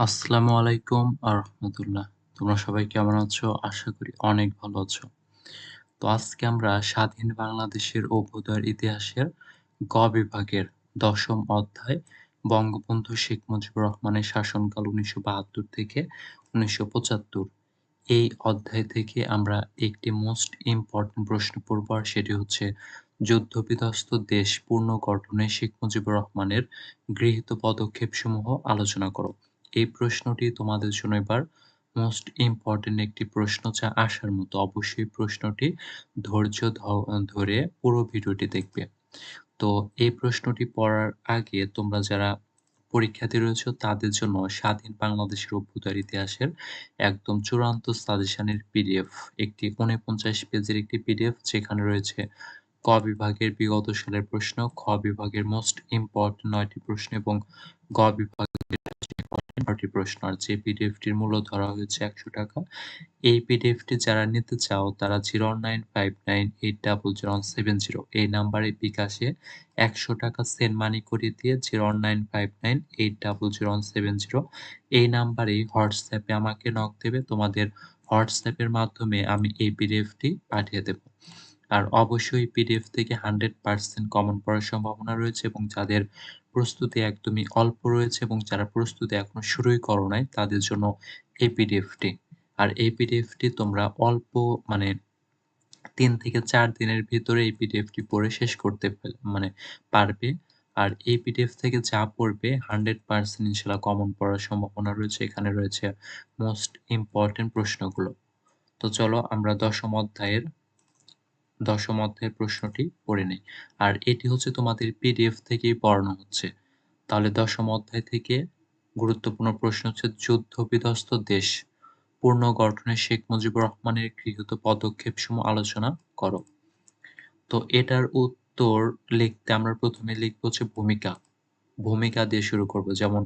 আসসালামু আলাইকুম আ রহমতুল্লাহ। তোমরা সবাই কেমন আছো? আশা করি অনেক ভালো আছো। তো আজকে আমরা স্বাধীন বাংলাদেশের অভ্যুদয়ের ইতিহাসের গ বিভাগের ১০ম অধ্যায় বঙ্গবন্ধু শেখ মুজিবুর রহমানের শাসনকাল ১৯৭২ থেকে ১৯৭৫ এই অধ্যায় থেকে আমরা একটি মোস্ট ইম্পোর্টেন্ট প্রশ্ন পড়ব আর সেটি হচ্ছে, যুদ্ধ-বিধ্বস্ত দেশ পুনর্গঠনে শেখ মুজিবুর রহমানের গৃহীত পদক্ষেপসমূহ আলোচনা করো। এই প্রশ্নটি তোমাদের জন্য এবার মোস্ট ইম্পর্টেন্ট একটি প্রশ্ন যা আসার মতো অবশ্যই প্রশ্নটি ধৈর্য ধরে পুরো ভিডিওটি দেখবে। তো এই প্রশ্নটি পড়ার আগে তোমরা যারা পরীক্ষার্থী রয়েছে তাদের জন্য স্বাধীন বাংলাদেশের অভ্যুদয়ের ইতিহাসের একদম চূড়ান্ত সাজেশনের পিডিএফ একটি উনপঞ্চাশ পেজের একটি পিডিএফ যেখানে রয়েছে ক বিভাগের বিগত সালের প্রশ্ন, খ বিভাগের মোস্ট ইম্পর্টেন্ট নয়টি প্রশ্ন এবং গ বিভাগের নয়টি প্রশ্ন আর যে পিডিএফটির মূল্য ধরা হয়েছে একশো টাকা। এই পিডিএফটি যারা নিতে চাও, তারা zero nine five nine eight double zero seven zero এই নাম্বারে বিকাশে একশো টাকা সেন্ড মানি করে দিয়ে zero nine five nine eight double zero seven zero এই নাম্বারে হোয়াটসঅ্যাপে আমাকে নক দেবে। তোমাদের হোয়াটসঅ্যাপের মাধ্যমে আমি এই পিডিএফটি পাঠিয়ে দেব। আর অবশ্যই পিডিএফ থেকে হান্ড্রেড পার্সেন্ট কমন পড়ার সম্ভাবনা রয়েছে এবং যাদের প্রস্তুতি একদমই অল্প রয়েছে এবং যারা প্রস্তুতি এখনও শুরুই করো নাই, তাদের জন্য এই পিডিএফটি আর এই পিডিএফটি তোমরা অল্প মানে তিন থেকে চার দিনের ভিতরে এই পিডিএফটি পড়ে শেষ করতে মানে পারবে। আর এই পিডিএফ থেকে যা পড়বে হান্ড্রেড পার্সেন্ট ইনশাল্লাহ কমন পড়ার সম্ভাবনা রয়েছে। এখানে রয়েছে মোস্ট ইম্পর্টেন্ট প্রশ্নগুলো। তো চলো আমরা দশম অধ্যায়ের দশম অধ্যায়ের প্রশ্নটি পড়ে নেই। আর এটি হচ্ছে তোমাদের পিডিএফ থেকেই পড়ানো হচ্ছে। তাহলে দশম অধ্যায় থেকে গুরুত্বপূর্ণ প্রশ্ন হচ্ছে, যুদ্ধ বিধ্বস্ত দেশ। পুনর্গঠনে শেখ মুজিবুর রহমানের গৃহীত পদক্ষেপসমূহ আলোচনা করো। তো এটার উত্তর লিখতে আমরা প্রথমে লিখব হচ্ছে ভূমিকা। ভূমিকা দিয়ে শুরু করব। যেমন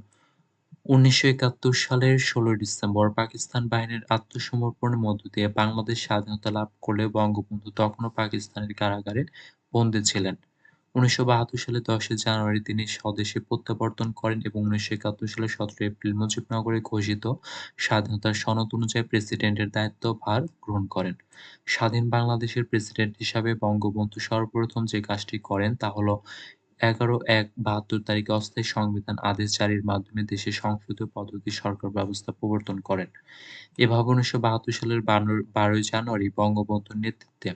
উনিশশো একাত্তর সালের ষোলোই ডিসেম্বর পাকিস্তান বাহিনীর আত্মসমর্পণের মধ্য দিয়ে বাংলাদেশ স্বাধীনতা লাভ করলে বঙ্গবন্ধু তখনও পাকিস্তানের কারাগারে বন্দী ছিলেন। উনিশশো বাহাত্তর সালে দশই জানুয়ারি তিনি স্বদেশে প্রত্যাবর্তন করেন এবং উনিশশো একাত্তর সালে সতেরো এপ্রিল মুজিবনগরে ঘোষিত স্বাধীনতার সনদ অনুযায়ী প্রেসিডেন্টের দায়িত্বভার গ্রহণ করেন। স্বাধীন বাংলাদেশের প্রেসিডেন্ট হিসাবে বঙ্গবন্ধু সর্বপ্রথম যে কাজটি করেন তা হলো এগারো এক বাহাত্তর তারিখে অস্থায়ী সংবিধান আদেশ জারির মাধ্যমে দেশে সংসদীয় পদ্ধতি সরকার ব্যবস্থা প্রবর্তন করেন। এভাবে উনিশশো বাহাত্তর সালের বারোই জানুয়ারি বঙ্গবন্ধুর নেতৃত্বে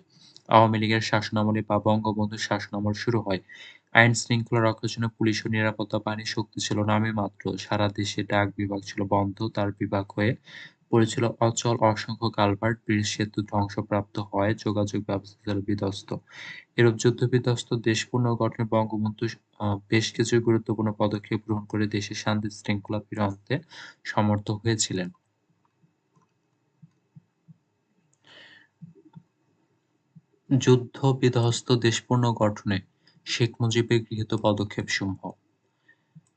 আওয়ামী লীগের শাসনামলে বা বঙ্গবন্ধুর শাসনামল শুরু হয়। আইন শৃঙ্খলা রক্ষার জন্য পুলিশ ও নিরাপত্তা বাহিনীর শক্তি ছিল নামে মাত্র। সারা দেশে ডাক বিভাগ ছিল বন্ধ। তার বিভাগ হয়ে পড়েছিল, অচল, অসংখ্য কালভার্ট ব্রিজ সেতু ধ্বংসপ্রাপ্ত হয় যোগাযোগ ব্যবস্থা ছিল বিধ্বস্ত। এরূপ যুদ্ধ বিধ্বস্ত দেশ পুনর্গঠনে বঙ্গবন্ধু বেশ কিছু গুরুত্বপূর্ণ পদক্ষেপ গ্রহণ করে দেশে শান্তি শৃঙ্খলা ফিরে আনতে সমর্থ হয়েছিলেন। যুদ্ধ বিধ্বস্ত দেশ পুনর্গঠনে শেখ মুজিবের গৃহীত পদক্ষেপসমূহ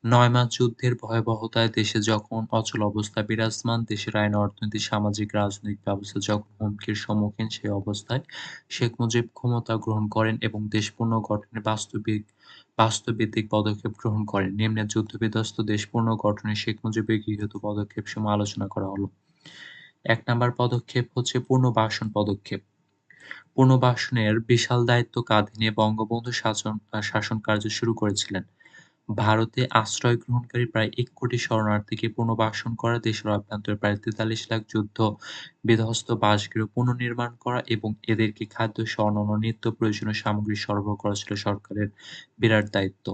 নয় মাস যুদ্ধের ভয়াবহতায় দেশে যখন অচল অবস্থা বিরাজমান দেশের আইন অর্থনৈতিক সামাজিক, রাজনৈতিক ব্যবস্থা যখন হুমকির সম্মুখীন সেই অবস্থায় শেখ মুজিব ক্ষমতা গ্রহণ করেন এবং দেশ পুনর্গঠনে বাস্তবিক, বাস্তবভিত্তিক পদক্ষেপ গ্রহণ করেন। নিম্নে যুদ্ধ বিধ্বস্ত দেশ পুনর্গঠনে শেখ মুজিবের গৃহীত পদক্ষেপ সময় আলোচনা করা হলো। এক নাম্বার পদক্ষেপ হচ্ছে পুনর্বাসন পদক্ষেপ। পুনর্বাসনের বিশাল দায়িত্ব কাঁধে নিয়ে বঙ্গবন্ধু শাসন শাসন কার্য শুরু করেছিলেন। ভারতে আশ্রয় গ্রহণকারী প্রায় এক কোটি শরণার্থীকে পুনর্বাসন করা, দেশের অভ্যন্তরে প্রায় তেতাল্লিশ লাখ যুদ্ধ, বিধ্বস্ত বাসগৃহ পুনর্নির্মাণ করা এবং এদেরকে খাদ্য, স্বর্ণ ও নিত্য প্রয়োজনীয় সামগ্রী সরবরাহ করা ছিল সরকারের বিরাট দায়িত্ব।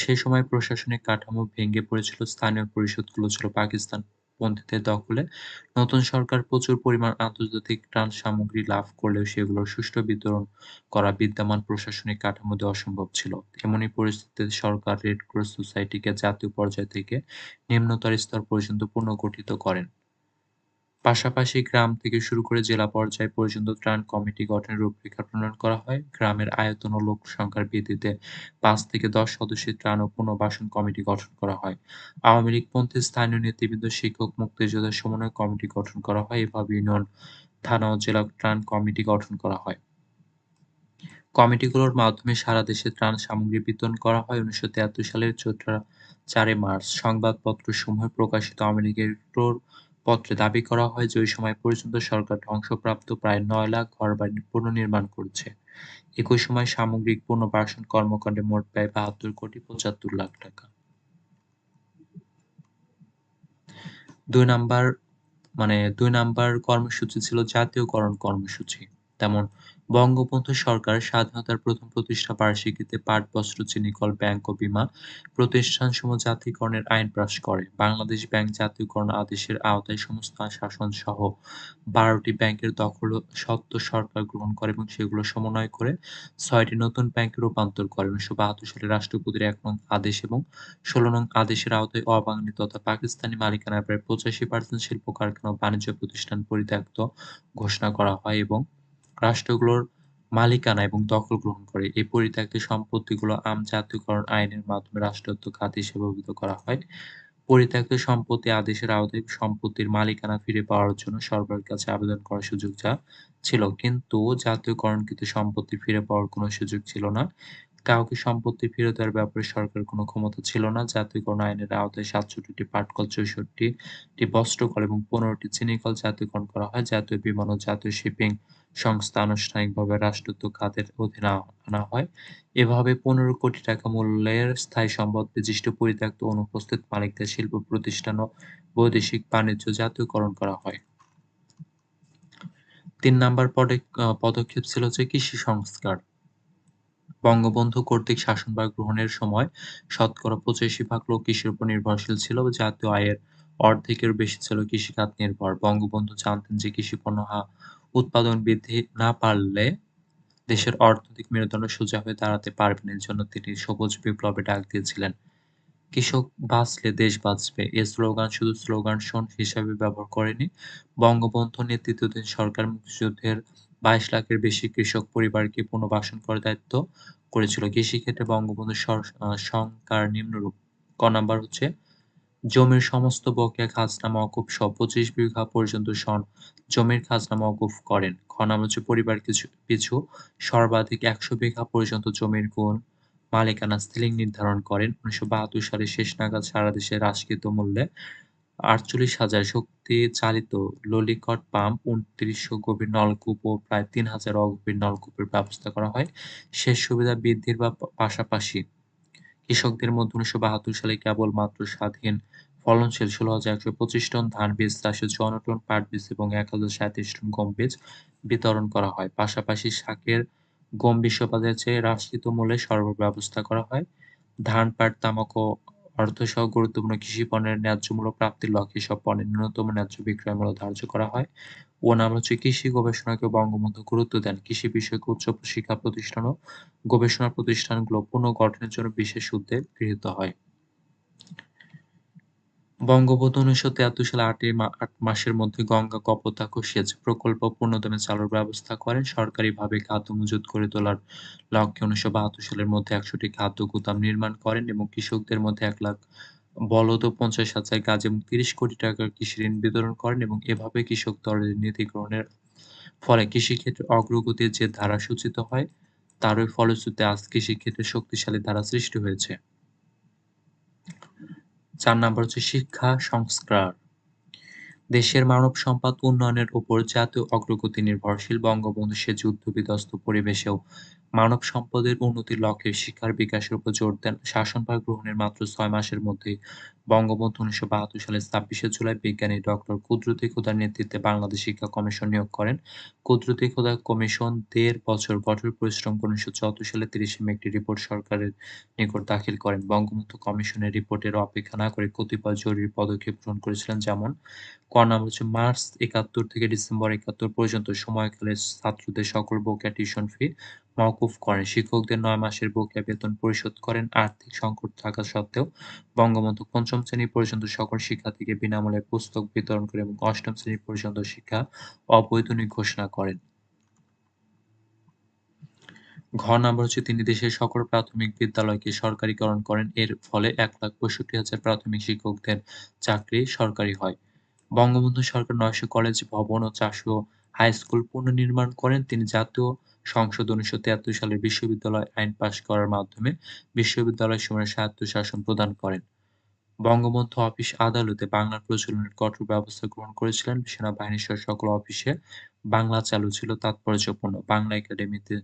সে সময় প্রশাসনিক কাঠামো ভেঙে পড়েছিল, স্থানীয় পরিষদগুলো ছিল পাকিস্তান। পন্থীদের দখলে নতুন সরকার প্রচুর পরিমাণ আন্তর্জাতিক ত্রাণ সামগ্রী লাভ করলেও সেগুলোর সুষ্ঠু বিতরণ করা বিদ্যমান প্রশাসনিক কাঠামোতে অসম্ভব ছিল। এমনই পরিস্থিতিতে সরকার রেড ক্রস সোসাইটিকে জাতীয় পর্যায় থেকে নিম্নতর স্তর পর্যন্ত পুনর্গঠিত করেন। পাশাপাশি গ্রাম থেকে শুরু করে জেলা পর্যায় পর্যন্ত ত্রাণ কমিটি গঠনের রূপরেখা প্রণয়ন করা হয়। গ্রামের আয়তন ও লোক সংখ্যার ভিত্তিতে পাঁচ থেকে দশ সদস্যের ত্রাণ ও পুনর্বাসন কমিটি গঠন করা হয়। আওয়ামী লীগপন্থী স্থানীয় নেতৃবৃন্দ শিক্ষক মুক্তিযোদ্ধা সমন্বয় কমিটি গঠন করা হয়। এভাবে ইউনিয়ন, থানা ও জেলা ত্রাণ কমিটি গঠন করা হয়। কমিটিগুলোর মাধ্যমে সারা দেশে ত্রাণ সামগ্রী বিতরণ করা হয়। উনিশশো তিয়াত্তর সালের চৌঠা চারে মার্চ সংবাদপত্র সমূহে প্রকাশিত আওয়ামী লীগের পত্রে দাবি করা হয় যে ওই সময় পর্যন্ত সরকার ধ্বংসপ্রাপ্ত প্রায় নয় লাখ ঘর বাড়ি পুনর্নির্মাণ করছে। একই সময় সামগ্রিক পুনর্বাসন কর্মকাণ্ডে মোট ব্যয় বাহাত্তর কোটি পঁচাত্তর লাখ টাকা। দুই নাম্বার মানে দুই নাম্বার কর্মসূচি ছিল জাতীয়করণ কর্মসূচি। তেমন। বঙ্গবন্ধু সরকার স্বাধীনতার প্রথম প্রতিষ্ঠা বার্ষিকীতে পাট, বস্ত্র, চিনিকল, ব্যাংক ও বীমা প্রতিষ্ঠানসমূহ জাতীয়করণের আইন পাস করে। বাংলাদেশ ব্যাংক জাতীয়করণ আদেশের আওতায় সমস্ত শাসন সহ বারোটি ব্যাংকের দখল সত্ত্ব সরকার গ্রহণ করে এবং সেগুলো সমন্বয় করে ছয়টি নতুন ব্যাংকে রূপান্তর করে। উনিশশো বাহাত্তর সালে রাষ্ট্রপতির এক নং আদেশ এবং ষোলো নং আদেশের আওতায় অবাঙালি তথা পাকিস্তানি মালিকানায় প্রায় পঁচাশি পার্সেন্ট শিল্প কারখানা ও বাণিজ্য প্রতিষ্ঠান পরিত্যক্ত ঘোষণা করা হয় এবং রাষ্ট্রগুলোর মালিকানা এবং দখল গ্রহণ করে। এই পরিত্যক্ত সম্পত্তিগুলো আম-জাতীয়করণ আইনের মাধ্যমে রাষ্ট্রায়ত্ত খাত হিসেবে অভিহিত করা হয়। পরিত্যক্ত সম্পত্তি আদেশের আওতায় সম্পত্তির মালিকানা ফিরে পাওয়ার জন্য সরকারের কাছে আবেদন করার সুযোগ যা ছিল, কিন্তু জাতীয়করণকৃত সম্পত্তি ফিরে পাওয়ার কোনো সুযোগ ছিল না। কাউকে সম্পত্তি ফেরত দেওয়ার ব্যাপারে সরকারের কোনো ক্ষমতা ছিল না। জাতীয়করণ আইনের আওতায় সাতষট্টিটি পাটকল, চৌষট্টিটি বস্ত্রকল এবং পনেরোটি চিনিকল জাতীয়করণ করা হয়। জাতীয় বিমান ও জাতীয় শিপিং সংস্থা আনুষ্ঠানিকভাবে রাষ্ট্রায়ত্ত খাতের অধীনে আনা হয়। এভাবে পনেরো কোটি টাকা মূল্যের স্থায়ী সম্পদ বিশিষ্ট পরিত্যক্ত অনুপস্থিত মালিকদের শিল্প প্রতিষ্ঠান ও বৈদেশিক বাণিজ্য জাতীয়করণ করা হয়। তিন নাম্বার পদক্ষেপ ছিল যে কৃষি সংস্কার। বঙ্গবন্ধু কর্তৃক শাসনভার গ্রহণের সময় শতকরা পঁচাশি ভাগ লোক কৃষির উপর নির্ভরশীল ছিল জাতীয় আয়ের অর্ধেকের বেশি ছিল কৃষিখাত নির্ভর বঙ্গবন্ধু জানতেন যে কৃষি পণ্য উৎপাদন বৃদ্ধি না পারলে দেশের অর্থনৈতিক মেরুদণ্ড সোজা হয়ে দাঁড়াতে পারবে না। এর জন্য তিনি সবুজ বিপ্লবে ডাক দিয়েছিলেন। কৃষক বাঁচলে দেশ বাঁচবে। এ স্লোগান শুধু স্লোগান শোন হিসাবে ব্যবহার করেনি বঙ্গবন্ধু নেতৃত্বাধীন সরকার মুক্তিযুদ্ধের বাইশ লাখের বেশি কৃষক পরিবারকে পুনর্বাসন করার দায়িত্ব করেছিল। কৃষিক্ষেত্রে বঙ্গবন্ধু সংকার নিম্নরূপ। ক নাম্বার হচ্ছে জমির সমস্ত বকেয়া খাজনা মওকুফ সহ পঁচিশ বিঘা পর্যন্ত সন জমির খাজনা মওকুফ করেন। খ পরিবার কিছু, পিছু সর্বাধিক একশো বিঘা পর্যন্ত জমির গুণ মালিকানা সিলিং নির্ধারণ করেন। উনিশশো বাহাত্তর সালে শেষ নাগাদ সারা দেশে হ্রাসকৃত মূল্যে আটচল্লিশ হাজার শক্তি চালিত ললিকট পাম্প উনত্রিশশো গভীর নলকূপ ও প্রায় তিন হাজার অগভীর নলকূপের ব্যবস্থা করা হয়। শেষ সুবিধা বৃদ্ধির বা, পাশাপাশি কৃষকদের মধ্যে উনিশশো বাহাত্তর সালে কেবলমাত্র স্বাধীন ফলনশীল ষোলো হাজার একশো পঁচিশ টন ধান বীজ, চারশো চুয়ান্ন টন পাট বীজ এবং এক হাজার সাঁত্রিশ টন গম বীজ বিতরণ করা হয়। পাশাপাশি শাকের গম বিশ্ববাজারের চেয়ে হ্রাসকৃত মূল্যে সরবরাহ ব্যবস্থা করা হয়। ধান, পাট, তামাক ও অর্থসহ গুরুত্বপূর্ণ কৃষি পণ্যের ন্যায্য মূল্য প্রাপ্তির লক্ষ্যে সব পণ্যের ন্যূনতম ন্যায্য বিক্রয় মূল্য ধার্য করা হয়। ও হচ্ছে কৃষি গবেষণাকে বঙ্গবন্ধু গুরুত্ব দেন। কৃষি বিষয়ক উচ্চ শিক্ষা প্রতিষ্ঠান ও গবেষণা প্রতিষ্ঠানগুলো পুনর্গঠনের জন্য বিশেষ উদ্যোগ গৃহীত হয়। বঙ্গবন্ধু উনিশশো তিয়াত্তর সালে আটই আট মাসের মধ্যে গঙ্গা কপোতাক্ষ সেচ প্রকল্প পূর্ণদমে চালুর ব্যবস্থা করেন, সরকারিভাবে খাদ্য মজুত করে তোলার লক্ষ্যে উনিশশো বাহাত্তর সালের মধ্যে একশোটি খাদ্য গুদাম নির্মাণ করেন এবং কৃষকদের মধ্যে এক লাখ বলদ পঞ্চাশ হাজার গাছ এবং তিরিশ কোটি টাকার কৃষি ঋণ বিতরণ করেন এবং এভাবে কৃষক দলের নীতি গ্রহণের ফলে কৃষিক্ষেত্রে অগ্রগতির যে ধারা সূচিত হয়, তারই ফলশ্রুতিতে আজ কৃষিক্ষেত্রে শক্তিশালী ধারা সৃষ্টি হয়েছে। চার নাম্বার হচ্ছে শিক্ষা সংস্কার। দেশের মানব সম্পদ উন্নয়নের উপর জাতীয় অগ্রগতি নির্ভরশীল বঙ্গবন্ধু সে যুদ্ধ বিধ্বস্ত পরিবেশেও মানব সম্পদের উন্নতির লক্ষ্যে শিক্ষার বিকাশের উপর জোর দেন। শাসনভার গ্রহণের মাত্র ছয় মাসের মধ্যেই বঙ্গবন্ধু উনিশশো বাহাত্তর সালের ছাব্বিশে জুলাই বিজ্ঞানী ডক্টর কুদরতি খোদার নেতৃত্বে বাংলাদেশ শিক্ষা কমিশন নিয়োগ করেন। কুদরতি খোদা কমিশন দেড় বছর কঠোর পরিশ্রম করে উনিশশো চুয়াত্তর সালে তিরিশে মে একটি রিপোর্ট সরকারের নিকট দাখিল করেন। বঙ্গবন্ধু কমিশনের রিপোর্টের অপেক্ষা না করে কতিপয় জরুরি পদক্ষেপ গ্রহণ করেছিলেন, যেমন ক নাম মার্চ একাত্তর থেকে ডিসেম্বর একাত্তর পর্যন্ত সময়কালে ছাত্রদের সকল বকেয়া টিউশন ফি মওকুফ করেন। শিক্ষকদের নয় মাসের বকেয়া বেতন পরিশোধ করেন। আর্থিক সংকট থাকা সত্ত্বেও বঙ্গবন্ধু পঞ্চম শ্রেণি পর্যন্ত সকল শিক্ষার্থীকে বিনামূল্যে পুস্তক বিতরণ করে এবং অষ্টম শ্রেণি পর্যন্ত শিক্ষা অবৈতনিক ঘোষণা করেন। ঘ নাম্বার হচ্ছে তিনি দেশের সকল প্রাথমিক বিদ্যালয়কে সরকারিকরণ করেন। এর ফলে এক লাখ পঁয়ষট্টি হাজার প্রাথমিক শিক্ষকদের চাকরি সরকারি হয়। বঙ্গবন্ধু সরকার নয়শো কলেজ, ভবন ও চারশো হাই স্কুল পুনর্নির্মাণ করেন। তিনি জাতীয় সংসদ উনিশশো তিয়াত্তর সালে বিশ্ববিদ্যালয় আইন পাশ করার মাধ্যমে বিশ্ববিদ্যালয় সমূহে স্বায়ত্তশাসন প্রদান করেন। বঙ্গবন্ধু অফিস আদালতে বাংলার প্রচলনের কঠোর ব্যবস্থা গ্রহণ করেছিলেন। সেনাবাহিনীসহ সকল অফিসে বাংলা চালু ছিল তাৎপর্যপূর্ণ। বাংলা একাডেমিতে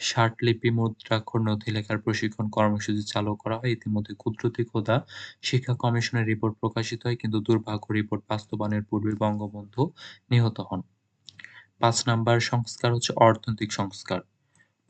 ষাটলিপি, মুদ্রাক্ষর, নথি লেখার প্রশিক্ষণ কর্মসূচি চালু করা হয়। ইতিমধ্যে ক্ষুদ্রতি খোদা শিক্ষা কমিশনের রিপোর্ট প্রকাশিত হয় কিন্তু দুর্ভাগ্য রিপোর্ট বাস্তবায়নের পূর্বে বঙ্গবন্ধু নিহত হন। পাঁচ নাম্বার সংস্কার হচ্ছে অর্থনৈতিক সংস্কার।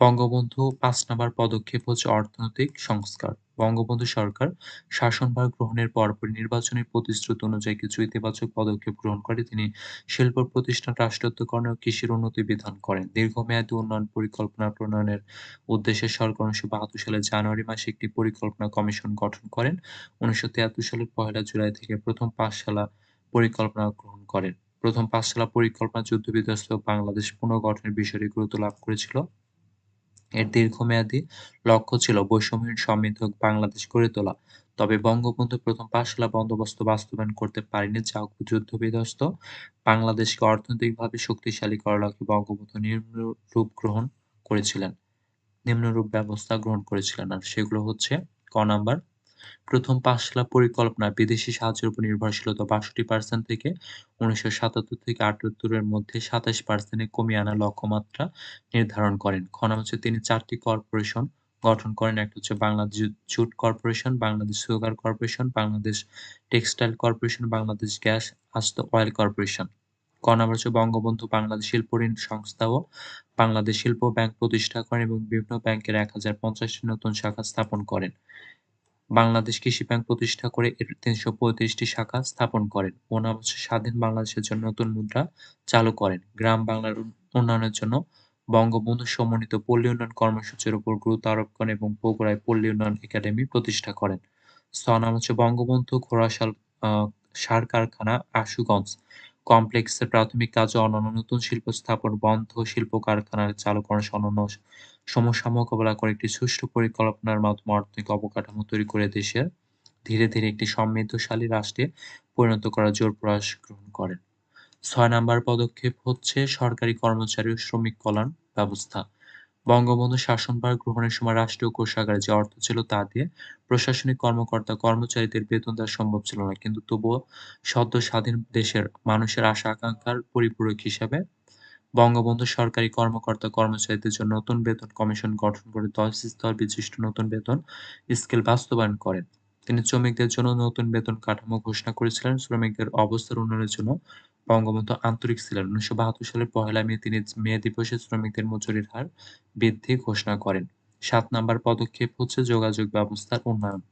বঙ্গবন্ধু পাঁচ নাম্বার পদক্ষেপ হচ্ছে অর্থনৈতিক সংস্কার। বঙ্গবন্ধু সরকার শাসনভার গ্রহণের পরপরই নির্বাচনী প্রতিশ্রুতি অনুযায়ী কিছু ইতিবাচক পদক্ষেপ গ্রহণ করে, তিনি শিল্প প্রতিষ্ঠান রাষ্ট্রায়ত্তকরণ ও কৃষির উন্নতি বিধান করেন। দীর্ঘমেয়াদী উন্নয়ন পরিকল্পনা প্রণয়নের উদ্দেশ্যে সরকার উনিশশো বাহাত্তর সালের জানুয়ারি মাসে একটি পরিকল্পনা কমিশন গঠন করেন। উনিশশো তিয়াত্তর সালের পহেলা জুলাই থেকে প্রথম পাঁচশালা পরিকল্পনা গ্রহণ করেন। প্রথম পাঁচশালা পরিকল্পনা যুদ্ধ-বিধ্বস্ত বাংলাদেশ পুনর্গঠনের বিষয়টি গুরুত্ব লাভ করেছিল। এর দীর্ঘমেয়াদী লক্ষ্য ছিল বৈষম্যহীন সমৃদ্ধ বাংলাদেশ গড়ে তোলা। তবে বঙ্গবন্ধু প্রথম পাঠশালা বন্দোবস্ত বাস্তবায়ন করতে পারেনি যা যুদ্ধ-বিধ্বস্ত বাংলাদেশকে অর্থনৈতিকভাবে শক্তিশালী করার লক্ষ্যে বঙ্গবন্ধু নিম্নরূপ গ্রহণ করেছিলেন নিম্নরূপ ব্যবস্থা গ্রহণ করেছিলেন আর সেগুলো হচ্ছে ক নাম্বার প্রথম পাঁচশালা পরিকল্পনা বিদেশি সাহায্যের উপর নির্ভরশীলতা বাষট্টি পার্সেন্ট থেকে উনিশশো সাতাত্তর থেকে আটাত্তরের মধ্যে সাতাশ পার্সেন্টে কমিয়ে আনার লক্ষ্যমাত্রা নির্ধারণ করেন। খ হচ্ছে তিনি চারটি কর্পোরেশন গঠন করেন। একটা হচ্ছে Bangladesh jute corporation, Bangladesh sugar corporation, Bangladesh textile corporation, Bangladesh gas আস্ত অয়েল কর্পোরেশন। ক বঙ্গবন্ধু বাংলাদেশ শিল্প ঋণ সংস্থা ও বাংলাদেশ শিল্প ব্যাংক প্রতিষ্ঠা করেন এবং বিভিন্ন ব্যাংকের এক হাজার পঞ্চাশটি নতুন শাখা স্থাপন করেন। বাংলাদেশ কৃষি ব্যাংক প্রতিষ্ঠা করে এর তিনশো পঁয়ত্রিশটি শাখা স্থাপন করেন। নাম স্বাধীন বাংলাদেশের জন্য নতুন মুদ্রা চালু করেন। গ্রাম বাংলার উন্নয়নের জন্য বঙ্গবন্ধু সমন্বিত পল্লী উন্নয়ন কর্মসূচির উপর গুরুত্ব আরোপ করেন এবং বগুড়ায় পল্লী উন্নয়ন একাডেমি প্রতিষ্ঠা করেন। নাম হচ্ছে বঙ্গবন্ধু ঘোড়াশাল সার কারখানা, আশুগঞ্জ। কমপ্লেক্সের প্রাথমিক কাজ অন্যান্য নতুন শিল্প স্থাপন, বন্ধ শিল্প কারখানার চালুকরণ অন্যান্য সমস্যা মোকাবেলা করে একটি সুষ্ঠু পরিকল্পনার মাধ্যমে অর্থনৈতিক অবকাঠামো তৈরি করে দেশের ধীরে ধীরে একটি সমৃদ্ধশালী রাষ্ট্রে পরিণত করার জোর প্রয়াস গ্রহণ করেন। ছয় নাম্বার পদক্ষেপ হচ্ছে সরকারি কর্মচারী ও শ্রমিক কল্যাণ ব্যবস্থা। বঙ্গবন্ধু শাসনভার গ্রহণের সময় রাষ্ট্রীয় কোষাগারে যে অর্থ ছিল তা দিয়ে প্রশাসনিক কর্মকর্তা কর্মচারীদের বেতন দেওয়া সম্ভব ছিল না। কিন্তু তবুও সদ্য স্বাধীন দেশের মানুষের আশা আকাঙ্ক্ষার পরিপূরক হিসাবে বঙ্গবন্ধু সরকারি কর্মকর্তা কর্মচারীদের জন্য নতুন বেতন কমিশন গঠন করে দশ স্তর বিশিষ্ট নতুন বেতন স্কেল বাস্তবায়ন করেন। তিনি শ্রমিকদের জন্য নতুন বেতন কাঠামো ঘোষণা করেছিলেন। শ্রমিকদের অবস্থার উন্নয়নের জন্য বঙ্গবন্ধু আন্তরিক ছিলেন। উনিশশো বাহাত্তর সালের পহেলা মে তিনি মে দিবসে শ্রমিকদের মজুরির হার বৃদ্ধি ঘোষণা করেন। সাত নাম্বার পদক্ষেপ হচ্ছে যোগাযোগ ব্যবস্থার উন্নয়ন।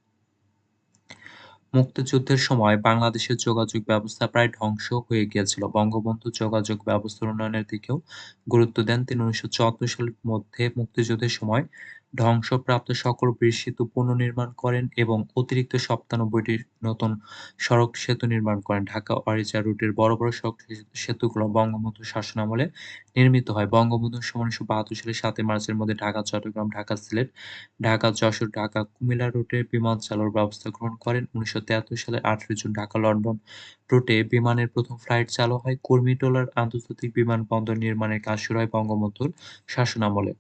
মুক্তিযুদ্ধের সময় বাংলাদেশের যোগাযোগ ব্যবস্থা প্রায় ধ্বংস হয়ে গিয়েছিল। বঙ্গবন্ধু যোগাযোগ ব্যবস্থার উন্নয়নের দিকেও গুরুত্ব দেন। তিনি উনিশশো চুয়াত্তর সালের মধ্যে মুক্তিযুদ্ধের সময় ধ্বংসপ্রাপ্ত সকল বীর সেতু পুনর্নির্মাণ করেন এবং অতিরিক্ত সপ্তানব্বইটি নতুন সড়ক সেতু নির্মাণ করেন। ঢাকা ওয়ারিচা রুটের বড় বড় সড়ক সেতুগুলো বঙ্গবন্ধু শাসনামলে নির্মিত হয়। বঙ্গবন্ধুর সময় উনিশশো বাহাত্তর সালের সাতই মার্চের মধ্যে ঢাকা, চট্টগ্রাম, ঢাকা সিলেট, ঢাকা, যশোর, ঢাকা, কুমিল্লা রুটে বিমান চালুর ব্যবস্থা গ্রহণ করেন। উনিশশো তেয়াত্তর সালের আঠারো জুন ঢাকা, লন্ডন রুটে বিমানের প্রথম ফ্লাইট চালু হয়। কুর্মিটোলার আন্তর্জাতিক বিমানবন্দর নির্মাণের কাজ শুরু হয় বঙ্গবন্ধুর শাসনামলে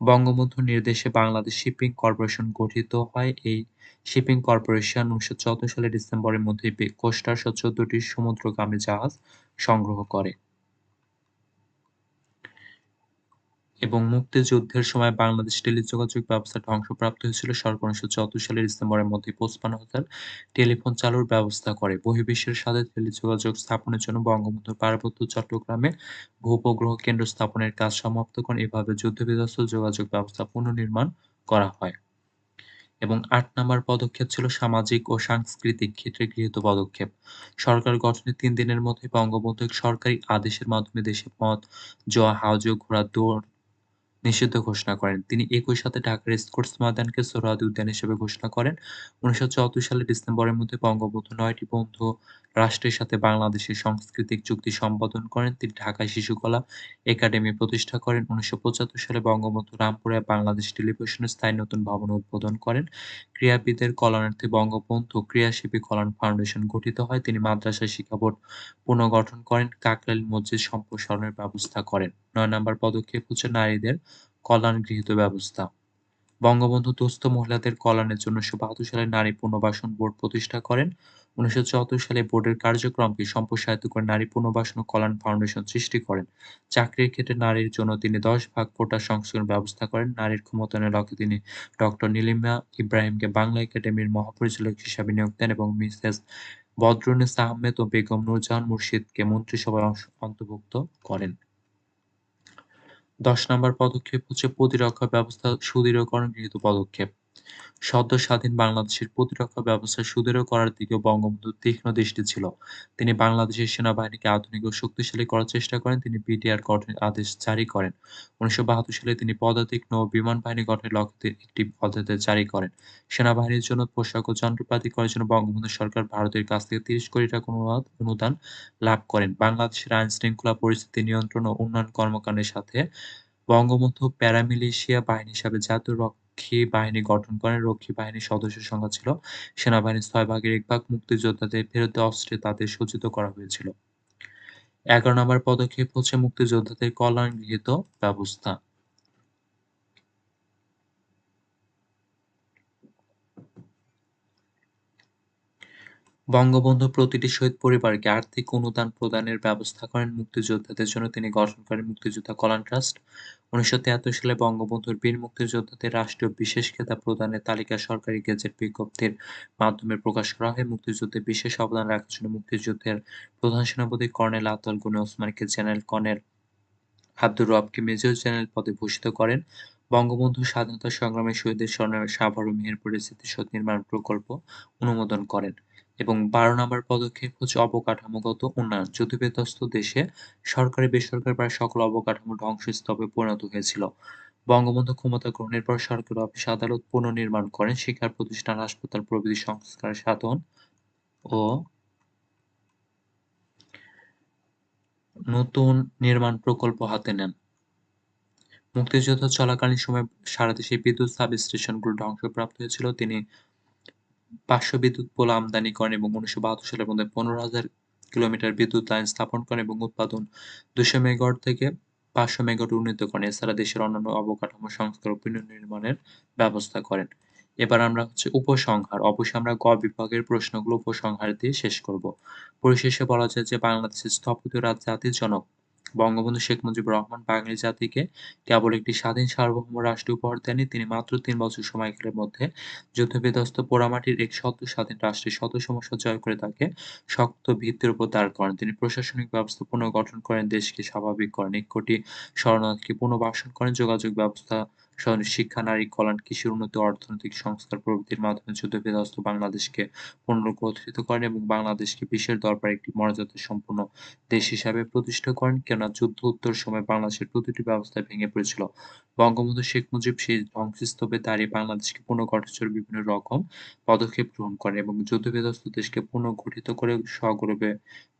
বঙ্গবন্ধুর নির্দেশে বাংলাদেশ শিপিং কর্পোরেশন গঠিত হয়। এই শিপিং কর্পোরেশন উনিশশো চোদ্দ সালের ডিসেম্বরের মধ্যে কোস্টার চোদ্দটি সমুদ্রগামী জাহাজ সংগ্রহ করে। এবং মুক্তিযুদ্ধের সময় বাংলাদেশ টেলিযোগাযোগ ব্যবস্থা ধ্বংসপ্রাপ্ত হয়েছিল সরকার উনিশশো চুয়াত্তর সালের ডিসেম্বরের মধ্যে পঁচপান্ন হাজার টেলিফোন চালুর ব্যবস্থা করে। বহির্বিশ্বের সাথে টেলিযোগাযোগ স্থাপনের জন্য বঙ্গবন্ধু পার্বত্য চট্টগ্রামে ভূপগ্রহ কেন্দ্র স্থাপনের কাজ সমাপ্ত করেন এভাবে যুদ্ধবিধ্বস্ত যোগাযোগ ব্যবস্থা পুনর্নির্মাণ করা হয়। এবং আট নম্বর পদক্ষেপ ছিল সামাজিক ও সাংস্কৃতিক ক্ষেত্রে গৃহীত পদক্ষেপ। সরকার গঠনের তিন দিনের মধ্যে বঙ্গবন্ধু সরকারি আদেশের মাধ্যমে দেশে পথ জোয়া হাউজ ঘোড়া, দৌড় নিষিদ্ধ ঘোষণা করেন। তিনি একই সাথে ঢাকার স্কোটস ময়দানকে সোহরাওয়ার্দী উদ্যান হিসেবে ঘোষণা করেন। উনিশশো চুয়াত্তর সালের ডিসেম্বরের মধ্যে বঙ্গবন্ধু নয়টি বন্ধু রাষ্ট্রের সাথে বাংলাদেশের সাংস্কৃতিক চুক্তি সম্পাদন করেন। তিনি ঢাকায় শিশুকলা একাডেমি প্রতিষ্ঠা করেন। উনিশশো পঁচাত্তর সালে বঙ্গবন্ধু রামপুরে বাংলাদেশ টেলিভিশনের স্থায়ী নতুন ভবন উদ্বোধন করেন। ক্রীড়াবিদের কল্যাণার্থে বঙ্গবন্ধু ক্রীড়াশিল্পী কল্যাণ ফাউন্ডেশন গঠিত হয়। তিনি মাদ্রাসা শিক্ষা বোর্ড পুনর্গঠন করেন। কাকরাইল মসজিদ সম্প্রসারণের ব্যবস্থা করেন। নয় নম্বর পদক্ষেপ হচ্ছে নারীদের কল্যাণ গৃহীত ব্যবস্থা। বঙ্গবন্ধু দুস্থ মহিলাদের কল্যাণের জন্য উনিশশো বাহাত্তর সালে নারী পুনর্বাসন বোর্ড প্রতিষ্ঠা করেন। উনিশশো চুয়াত্তর সালে বোর্ডের কার্যক্রমকে সম্প্রসারিত করে নারী পুনর্বাসন ও কল্যাণ ফাউন্ডেশন সৃষ্টি করেন। চাকরির ক্ষেত্রে নারীর জন্য তিনি দশ ভাগ কোটা সংস্করণের ব্যবস্থা করেন। নারীর ক্ষমতায়নের লক্ষ্যে তিনি ডক্টর নীলিমা ইব্রাহিমকে বাংলা একাডেমির মহাপরিচালক হিসাবে নিয়োগ দেন এবং মিসেস বদরুন্নেসা আহমেদ ও বেগম নূরজাহান মুর্শিদকে মন্ত্রিসভায় অন্তর্ভুক্ত করেন। দশ নম্বর পদক্ষেপ হচ্ছে প্রতিরক্ষা ব্যবস্থা সুদৃঢ়করণ গৃহীত পদক্ষেপ। সদ্য স্বাধীন বাংলাদেশের প্রতিরক্ষা ব্যবস্থা সুদৃঢ় করার দিকেও বঙ্গবন্ধুর তীক্ষ্ণ দৃষ্টি ছিল। তিনি বাংলাদেশের সেনাবাহিনীকে আধুনিক ও শক্তিশালী করার চেষ্টা করেন। তিনি বিডিআর গঠনের আদেশ জারি করেন। উনিশশো বাহাত্তর সালে তিনি পদাতিক নৌ বিমান বাহিনী গঠনের লক্ষ্যে একটি পদক্ষেপ জারি করেন। সেনাবাহিনীর জন্য পোশাক ও যন্ত্রপাতি করার জন্য বঙ্গবন্ধু সরকার ভারতের কাছ থেকে তিরিশ কোটি টাকা অনুদান লাভ করেন। বাংলাদেশের আইন-শৃঙ্খলা পরিস্থিতি নিয়ন্ত্রণ ও উন্নয়ন কর্মকাণ্ডের সাথে বঙ্গবন্ধু প্যারামিলিশিয়া বাহিনী হিসাবে জাতীয় রক্ষী বাহিনী গঠন করেন। রক্ষী বাহিনীর সদস্য সংখ্যা ছিল সেনাবাহিনীর ছয় ভাগের এক ভাগ। মুক্তিযোদ্ধাদের ফেরত অস্ত্রে তাদের সজ্জিত করা হয়েছিল। এগারো নম্বর পদক্ষেপ হচ্ছে মুক্তিযোদ্ধাদের কল্যাণ গৃহীত ব্যবস্থা। বঙ্গবন্ধু প্রতিটি শহীদ পরিবারকে আর্থিক অনুদান প্রদানের ব্যবস্থা করেন মুক্তিযোদ্ধাদের জন্য তিনি গঠন করেন মুক্তিযোদ্ধা কল্যাণ ট্রাস্ট উনিশশো তিয়াত্তর সালে বঙ্গবন্ধুর বীর মুক্তিযোদ্ধাদের রাষ্ট্রীয় বিশেষ খেতাব প্রদানের তালিকা সরকারি গেজেট বিজ্ঞপ্তির মাধ্যমে প্রকাশ করা হয়। মুক্তিযুদ্ধে বিশেষ অবদান রাখার জন্য মুক্তিযুদ্ধের প্রধান সেনাপতি কর্নেল আতাল গনি ওসমানকে জেনারেল কর্নেল আব্দুর রবকে মেজর জেনারেল পদে ভূষিত করেন। বঙ্গবন্ধু স্বাধীনতা সংগ্রামে শহীদের স্মরণে সাভার ও মেহেরপুরে স্মৃতিসৌধ নির্মাণ প্রকল্প অনুমোদন করেন। এবং বারো নম্বর পদক্ষেপ হচ্ছে অবকাঠামোগত উন্নয়ন। যুদ্ধবিধ্বস্ত দেশে সরকারি, বেসরকারি প্রায় সকল অবকাঠামো ধ্বংসস্তূপে পরিণত হয়েছিল। বঙ্গবন্ধু ক্ষমতা গ্রহণের পর সরকারি অফিস আদালত পুনর্নির্মাণ করেন। শিক্ষা প্রতিষ্ঠান, হাসপাতাল, প্রভৃতি সংস্কার, সাধন ও নতুন নির্মাণ প্রকল্প হাতে নেন। মুক্তিযুদ্ধ চলাকালীন সময়ে সারা দেশে বিদ্যুৎ সাব স্টেশনগুলো ধ্বংসপ্রাপ্ত হয়েছিল। তিনি পাঁচশো বিদ্যুৎ পোলা আমদানি করেন এবং উনিশশো বাহাত্তর সালের মধ্যে পনেরো হাজার কিলোমিটার বিদ্যুৎ লাইন স্থাপন করেন এবং উৎপাদন দুশো মেগাওয়াট থেকে পাঁচশো মেগাওয়াট উন্নীত করেন। এছাড়া দেশের অন্যান্য অবকাঠামো সংস্কার ও পুনর্নির্মাণের ব্যবস্থা করেন। এবার আমরা হচ্ছে উপসংহার। অবশ্যই আমরা গ বিভাগের প্রশ্নগুলো উপসংহার দিয়ে শেষ করব। পরিশেষে বলা যায় যে বাংলাদেশের স্থপতি রাজ জাতির জনক বঙ্গবন্ধু শেখ মুজিবুর রহমান বাঙালি জাতিকে কেবল একটি স্বাধীন সার্বভৌম রাষ্ট্র উপহার দেননি, তিনি মাত্র তিন বছর সময়কালের মধ্যে যুদ্ধবিধ্বস্ত পোড়ামাটির এক শত স্বাধীন রাষ্ট্রের শত সমস্যা জয় করে তাকে শক্ত ভিত্তির উপর দাঁড় করেন। তিনি প্রশাসনিক ব্যবস্থা পুনর্গঠন করেন, দেশকে স্বাভাবিক করেন, এক কোটি শরণার্থীকে পুনর্বাসন করেন, যোগাযোগ ব্যবস্থা শিক্ষা, নারী কল্যাণ কৃষির উন্নতি অর্থনৈতিক সংস্কার প্রভৃতির মাধ্যমে যুদ্ধবিধ্বস্ত বাংলাদেশকে পুনর্গঠিত করেন এবং বাংলাদেশকে বিশ্বের দরবারে একটি মর্যাদা সম্পন্ন দেশ হিসাবে প্রতিষ্ঠা করেন। কেননা যুদ্ধ উত্তর সময় বাংলাদেশের প্রতিটি ব্যবস্থা ভেঙে পড়েছিল। বঙ্গবন্ধু শেখ মুজিব সেই ধ্বংসস্তূপে দাঁড়িয়ে বাংলাদেশকে পুনর্গঠনের বিভিন্ন রকম পদক্ষেপ গ্রহণ করেন এবং যুদ্ধবিধ্বস্ত দেশকে পুনর্গঠিত করে সগৌরবে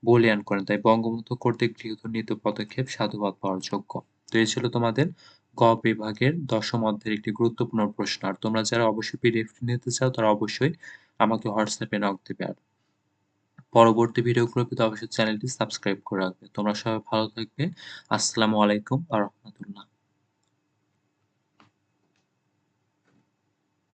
বলিয়ান করেন। তাই বঙ্গবন্ধু কর্তৃক গৃহীত নীত পদক্ষেপ সাধুবাদ পাওয়ার যোগ্য। তো এই ছিল তোমাদের ক বিভাগের দশম অধ্যায়ের একটি গুরুত্বপূর্ণ প্রশ্ন আর তোমরা যারা অবশ্যই পিডিএফ নিতে চাও, তারা অবশ্যই আমাকে হোয়াটসঅ্যাপে নক দেবে। আর পরবর্তী ভিডিওগুলো পেতে অবশ্যই চ্যানেলটি সাবস্ক্রাইব করে রাখবে। তোমরা সবাই ভালো থাকবে। আসসালামু আলাইকুম আ রহমতুল্লাহ।